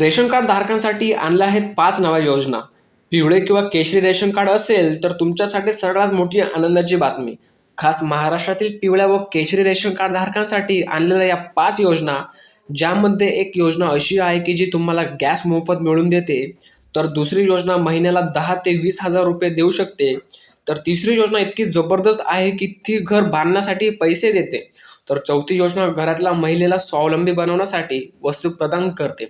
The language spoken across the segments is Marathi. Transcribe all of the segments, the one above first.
रेशन कार्ड धारकांसाठी आणल्या आहेत पाच नव्या योजना. पिवळे किंवा केशरी रेशन कार्ड असेल तर तुमच्यासाठी सर्वात मोठी आनंदाची बातमी. खास महाराष्ट्रातील पिवळ्या व केशरी रेशन कार्ड धारकांसाठी आणलेल्या या पाच योजना ज्यामध्ये एक योजना अशी आहे की जी तुम्हाला गॅस मोफत मिळून देते तर दुसरी योजना महिन्याला दहा ते वीस हजार रुपये देऊ शकते. तर तिसरी योजना इतकी जबरदस्त आहे की ती घर बांधण्यासाठी पैसे देते. तर चौथी योजना घरातल्या महिलेला स्वावलंबी बनवण्यासाठी वस्तू प्रदान करते.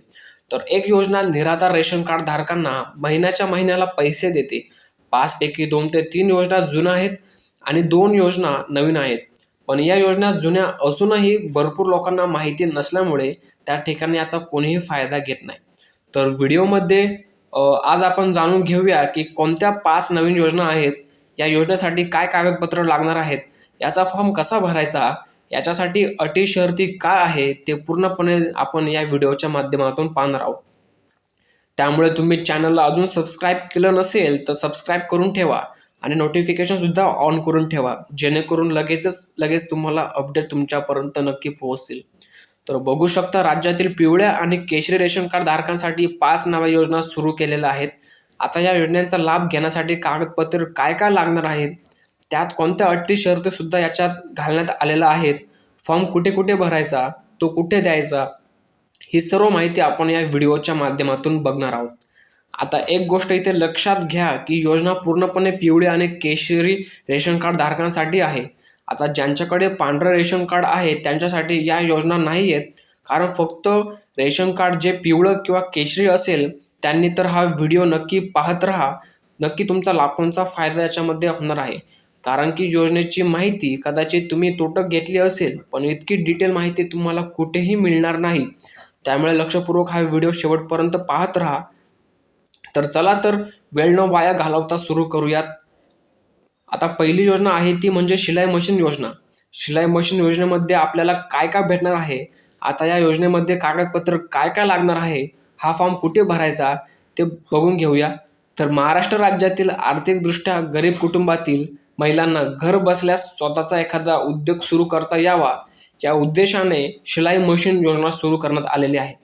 तर एक योजना निराधार रेशन कार्ड धारकांना महिन्याच्या महिन्याला पैसे देते. पाचपैकी दोन ते तीन योजना जुन्या आहेत आणि दोन योजना नवीन आहेत. पण या योजना जुन्या असूनही भरपूर लोकांना माहिती नसल्यामुळे त्या ठिकाणी याचा कोणीही फायदा घेत नाही. तर व्हिडिओमध्ये आज आपण जाणून घेऊया की कोणत्या पाच नवीन योजना आहेत या योजनेसाठी काय कागदपत्र लागणार आहेत याचा फॉर्म कसा भरायचा याच्यासाठी अटी शर्ती काय आहे ते पूर्णपणे आपण या व्हिडिओच्या माध्यमातून पाहणार आहोत. त्यामुळे तुम्ही चॅनलला अजून सबस्क्राईब केलं नसेल तर सबस्क्राईब करून ठेवा आणि नोटिफिकेशनसुद्धा ऑन करून ठेवा जेणेकरून लगेचच लगेच तुम्हाला अपडेट तुमच्यापर्यंत नक्की पोहोचतील. तर बघू शकता राज्यातील पिवळ्या आणि केशरी रेशन कार्ड धारकांसाठी पाच नव्या योजना सुरू केलेल्या आहेत. आता या योजनांचा लाभ घेण्यासाठी कागदपत्र काय काय लागणार आहेत? त्यात कोणत्या अटी शर्तीसुद्धा याच्यात घालण्यात आलेल्या आहेत? फॉर्म कुठे कुठे भरायचा तो कुठे द्यायचा ही सर्व माहिती आपण या व्हिडिओच्या माध्यमातून बघणार आहोत. आता एक गोष्ट इथे लक्षात घ्या की योजना पूर्णपणे पिवळे आणि केशरी रेशन कार्ड धारकांसाठी आहे. आता ज्यांच्याकडे पांढरं रेशन कार्ड आहे त्यांच्यासाठी या योजना नाही आहेत. कारण फक्त रेशन कार्ड जे पिवळं किंवा केशरी असेल त्यांनी तर हा व्हिडिओ नक्की पाहत राहा. नक्की तुमचा लाखोंचा फायदा याच्यामध्ये होणार आहे. कारण की योजनेची माहिती कदाचित तुम्ही तोटक घेतली असेल पण इतकी डिटेल माहिती तुम्हाला कुठेही मिळणार नाही. त्यामुळे लक्षपूर्वक हा व्हिडिओ शेवटपर्यंत पाहत राहा. तर चला तर वेळ न वाया घालवता सुरू करूयात. आता पहिली योजना आहे ती म्हणजे शिलाई मशीन योजना. शिलाई मशीन योजनेमध्ये आपल्याला काय काय भेटणार आहे? आता या योजनेमध्ये कागदपत्र काय काय लागणार आहे? हा फॉर्म कुठे भरायचा? ते बघून घेऊया. तर महाराष्ट्र राज्यातील आर्थिकदृष्ट्या गरीब कुटुंबातील महिलांना घर बसल्यास स्वतःचा एखादा उद्योग सुरू करता यावा या उद्देशाने शिलाई मशीन योजना सुरू करण्यात आलेली आहे.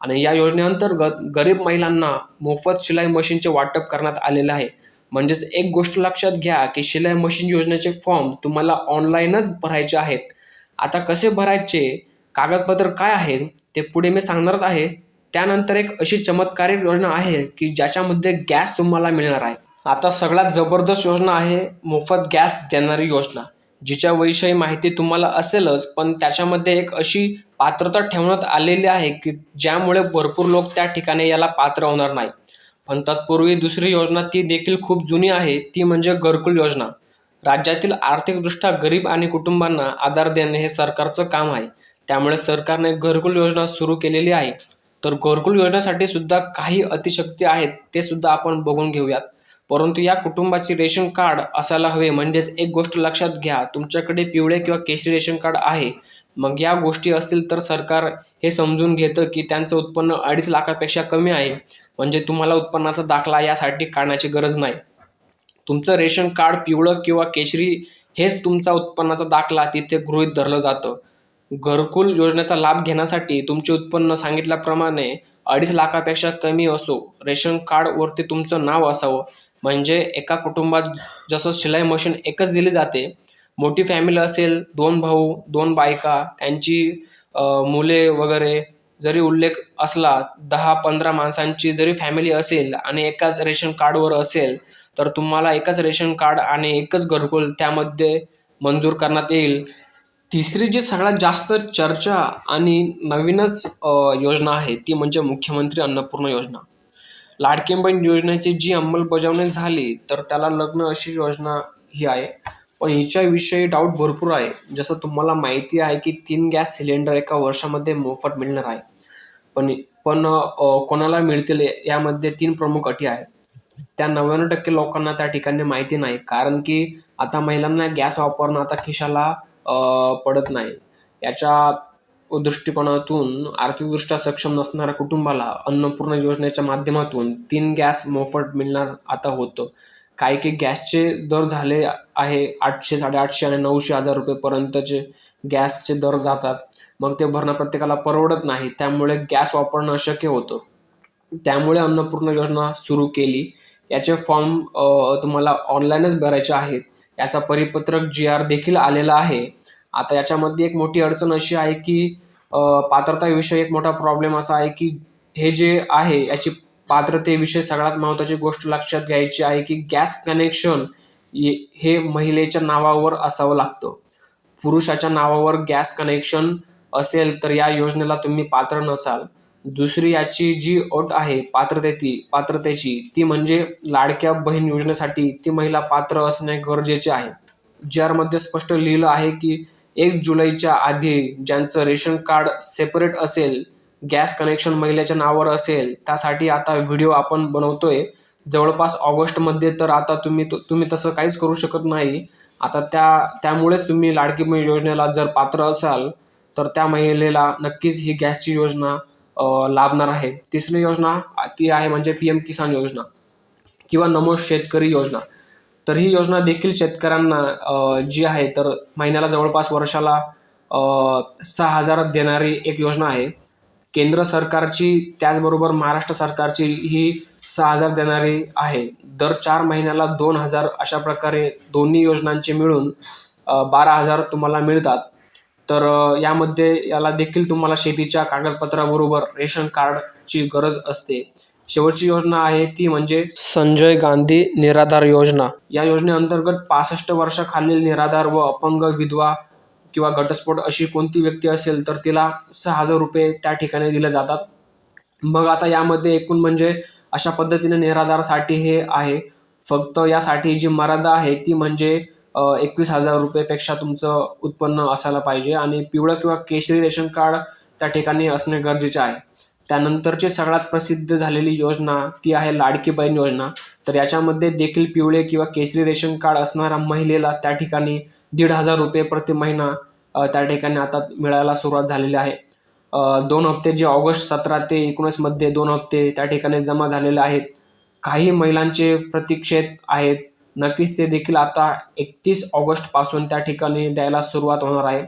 आणि या योजनेअंतर्गत गरीब महिलांना मोफत शिलाई मशीनचे वाटप करण्यात आलेले आहे. म्हणजेच एक गोष्ट लक्षात घ्या की शिलाई मशीन योजनेचे फॉर्म तुम्हाला ऑनलाईनच भरायचे आहेत. आता कसे भरायचे? कागदपत्र काय आहेत ते पुढे मी सांगणारच आहे. त्यानंतर एक अशी चमत्कारिक योजना आहे की ज्याच्यामध्ये गॅस तुम्हाला मिळणार आहे. आता सगळ्यात जबरदस्त योजना आहे मोफत गॅस देणारी योजना जिच्याविषयी माहिती तुम्हाला असेलच पण त्याच्यामध्ये एक अशी पात्रता ठेवण्यात आलेली आहे की ज्यामुळे भरपूर लोक त्या ठिकाणी याला पात्र होणार नाही. पण तत्पूर्वी दुसरी योजना ती देखील खूप जुनी आहे ती म्हणजे घरकुल योजना. राज्यातील आर्थिकदृष्ट्या गरीब आणि कुटुंबांना आधार देणे हे सरकारचं काम आहे. त्यामुळे सरकारने घरकुल योजना सुरू केलेली आहे. तर घरकुल योजनेसाठी सुद्धा काही अतिशक्ती आहेत ते सुद्धा आपण बघून घेऊयात. परंतु या कुटुंबाची रेशन कार्ड असायला हवे. म्हणजेच एक गोष्ट लक्षात घ्या. तुमच्याकडे पिवळे किंवा केशरी रेशन कार्ड आहे. मग या गोष्टी असतील तर सरकार हे समजून घेतं की त्यांचं उत्पन्न अडीच लाखापेक्षा कमी आहे. म्हणजे तुम्हाला उत्पन्नाचा दाखला यासाठी काढण्याची गरज नाही. तुमचं रेशन कार्ड पिवळं किंवा केशरी हेच तुमचा उत्पन्नाचा दाखला तिथे गृहीत धरलं जातं. घरकुल योजनेचा लाभ घेण्यासाठी तुमचे उत्पन्न सांगितल्याप्रमाणे अडीच लाखापेक्षा कमी असो. रेशन कार्डवरती तुमचं नाव असावं. म्हणजे एका कुटुंबात जसं शिलाई मशीन एकच दिली जाते मोठी फॅमिली असेल दोन भाऊ दोन बायका त्यांची मुले वगैरे जरी उल्लेख असला दहा पंधरा माणसांची जरी फॅमिली असेल आणि एकाच रेशन कार्डवर असेल तर तुम्हाला एकच रेशन कार्ड आणि एकच घरकुल त्यामध्ये मंजूर करण्यात येईल. तिसरी जी सगळ्यात जास्त चर्चा आणि नवीनच योजना आहे ती म्हणजे मुख्यमंत्री अन्नपूर्णा योजना. लाडकी बहीण योजनेची जी अंमलबजावणी झाली तर त्याला लग्न अशी योजना ही आहे. पण हिच्याविषयी डाऊट भरपूर आहे. जसं तुम्हाला माहिती आहे की तीन गॅस सिलेंडर एका वर्षामध्ये मोफत मिळणार आहे. पण पण कोणाला मिळतील यामध्ये तीन प्रमुख अटी आहेत. त्या नव्याण्णव टक्के लोकांना त्या ठिकाणी माहिती नाही. कारण की आता महिलांना गॅस वापरणं आता खिशाला पडत नाही. याच्या दृष्टिकोनातून आर्थिकदृष्ट्या सक्षम नसणाऱ्या कुटुंबाला अन्नपूर्णा योजनेच्या माध्यमातून तीन गॅस मोफत मिळणार आता होतं. काही काही गॅसचे दर झाले आहे आठशे साडेआठशे आणि नऊशे हजार रुपयेपर्यंतचे गॅसचे दर जातात. मग ते भरणं प्रत्येकाला परवडत नाही त्यामुळे गॅस वापरणं अशक्य होतं. त्यामुळे अन्नपूर्णा योजना सुरू केली. याचे फॉर्म तुम्हाला ऑनलाईनच भरायचे आहेत. याचा परिपत्रक जी आर देखील आलेला आहे. आता याच्यामध्ये एक मोठी अडचण अशी आहे की पात्रताविषयी एक मोठा प्रॉब्लेम असा आहे की हे जे आहे याची पात्रतेविषयी सगळ्यात महत्त्वाची गोष्ट लक्षात घ्यायची आहे की गॅस कनेक्शन हे महिलेच्या नावावर असावं लागतं. पुरुषाच्या नावावर गॅस कनेक्शन असेल तर या योजनेला तुम्ही पात्र नसाल. दुसरी याची जी अट आहे पात्रतेची पात्रतेची ती म्हणजे लाडक्या बहीण योजनेसाठी ती महिला पात्र असणे गरजेचे आहे. ज्यामध्ये स्पष्ट लिहिलं आहे की एक जुलैच्या आधी ज्यांचं रेशन कार्ड सेपरेट असेल गॅस कनेक्शन महिलेच्या नावावर असेल त्यासाठी आता व्हिडिओ आपण बनवतोय. जवळपास ऑगस्टमध्ये तर आता तुम्ही तुम्ही तसं काहीच करू शकत नाही. आता त्या त्यामुळेच तुम्ही लाडकी बहीण योजनेला जर पात्र असाल तर त्या महिलेला नक्कीच ही गॅसची योजना लाभणार आहे. तिसरी योजना ती आहे म्हणजे पी एम किसान योजना किंवा नमो शेतकरी योजना. तर ही योजना देखील शेतकऱ्यांना जी आहे तर महिन्याला जवळपास वर्षाला सहा हजार देणारी एक योजना आहे. केंद्र सरकारची त्याचबरोबर महाराष्ट्र सरकारची ही सहा हजार देणारी आहे. दर चार महिन्याला दोन हजार अशा प्रकारे दोन्ही योजनांचे मिळून बारा हजार तुम्हाला मिळतात. तर यामध्ये याला देखील तुम्हाला शेतीच्या कागदपत्राबरोबर रेशन कार्डची गरज असते. शेवटची योजना आहे ती म्हणजे संजय गांधी निराधार योजना. या योजनेअंतर्गत पासष्ट वर्षाखालील निराधार व अपंग विधवा किंवा घटस्फोट अशी कोणती व्यक्ती असेल तर तिला सहा हजार रुपये त्या ठिकाणी दिले जातात. मग आता यामध्ये एकूण म्हणजे अशा पद्धतीने निराधारसाठी हे आहे. फक्त यासाठी जी मर्यादा आहे ती म्हणजे एकवीस हजार रुपयेपेक्षा तुमचं उत्पन्न असायला पाहिजे आणि पिवळं किंवा केशरी रेशन कार्ड त्या ठिकाणी असणे गरजेचे आहे. त्यानंतरची सगळ्यात प्रसिद्ध झालेली योजना ती आहे लाडकी बहीण योजना. तर याच्यामध्ये देखील पिवळे किंवा केसरी रेशन कार्ड असणाऱ्या महिलेला त्या ठिकाणी दीड हजार रुपये प्रति महिना त्या ठिकाणी आता मिळायला सुरुवात झालेली आहे. दोन हप्ते जे ऑगस्ट सतरा ते एकोणीसमध्ये दोन हप्ते त्या ठिकाणी जमा झालेले आहेत. काही महिलांचे प्रतीक्षेत आहेत. नक्कीच ते देखील आता एकतीस ऑगस्टपासून त्या ठिकाणी द्यायला सुरुवात होणार आहे.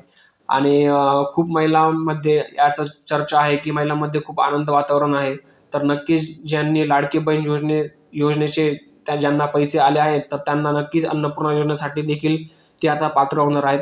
आणि खूप महिलांमध्ये याचा चर्चा आहे की महिलांमध्ये खूप आनंद वातावरण आहे. तर नक्कीच ज्यांनी लाडकी बहीण योजने योजनेचे त्या ज्यांना पैसे आले आहेत तर त्यांना नक्कीच अन्नपूर्णा योजनेसाठी देखील ते आता पात्र होणार आहेत.